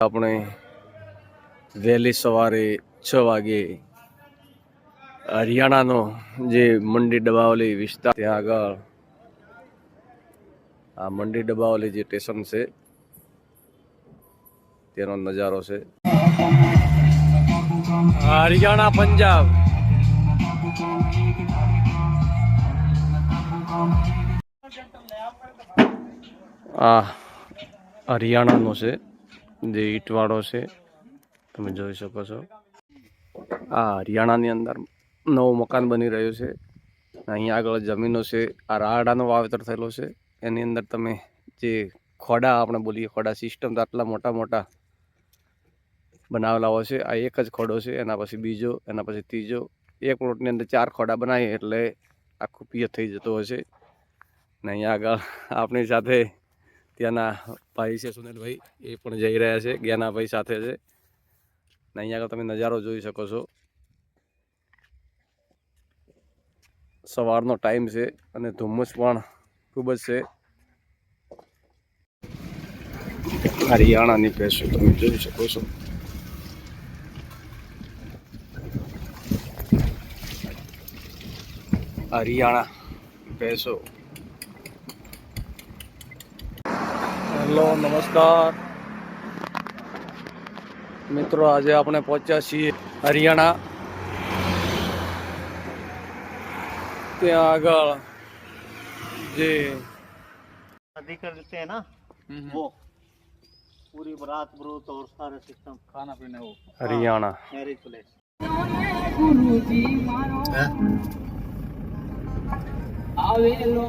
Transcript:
આપણે વહેલી સવારે છ વાગે હરિયાણાનો જે મંડી ડબાવલી વિસ્તાર, ત્યાં આગળ આ મંડી ડબાવલી જે સ્ટેશન છે, તેનો નજારો છે. હરિયાણા પંજાબ. આ હરિયાણાનો છે. જે ઈંટવાળો છે, તમે જોઈ શકો છો. આ હરિયાણાની અંદર નવું મકાન બની રહ્યું છે. અહીંયા આગળ જમીનો છે, આ રાડાનો વાવેતર થયેલો છે. એની અંદર તમે જે ખોડા આપણે બોલીએ, ખોડા સિસ્ટમ તો આટલા મોટા મોટા બનાવેલા હોય છે. આ એક જ ખોડો છે, એના પછી બીજો, એના પછી ત્રીજો. એક પ્લોટની અંદર ચાર ખોડા બનાવીએ એટલે આખું પિયત થઈ જતો હોય છે. ને અહીંયા આગળ આપણી સાથે ત્યાંના ભાઈ છે સુનિલભાઈ, એ પણ જઈ રહ્યા છે જ્ઞાનાભાઈ સાથે છે. ને અહીંયા આગળ તમે નજારો જોઈ શકો છો. સવારનો ટાઈમ છે અને ધુમ્મસ પણ ખૂબ જ છે. હરિયાણાની ભેંસો તમે જોઈ શકો છો. હરિયાણા ભેંસો હેલો નમસ્કાર મિત્રો આજે આપણે પહોંચ્યા છીએ હરિયાણા ત્યાં આગળ જે शादी कर देते हैं ना वो पूरी बारात ब्रूत और सारे सिस्टम खाना पीना वो હરિયાણા मैरिज प्लेस આવેલો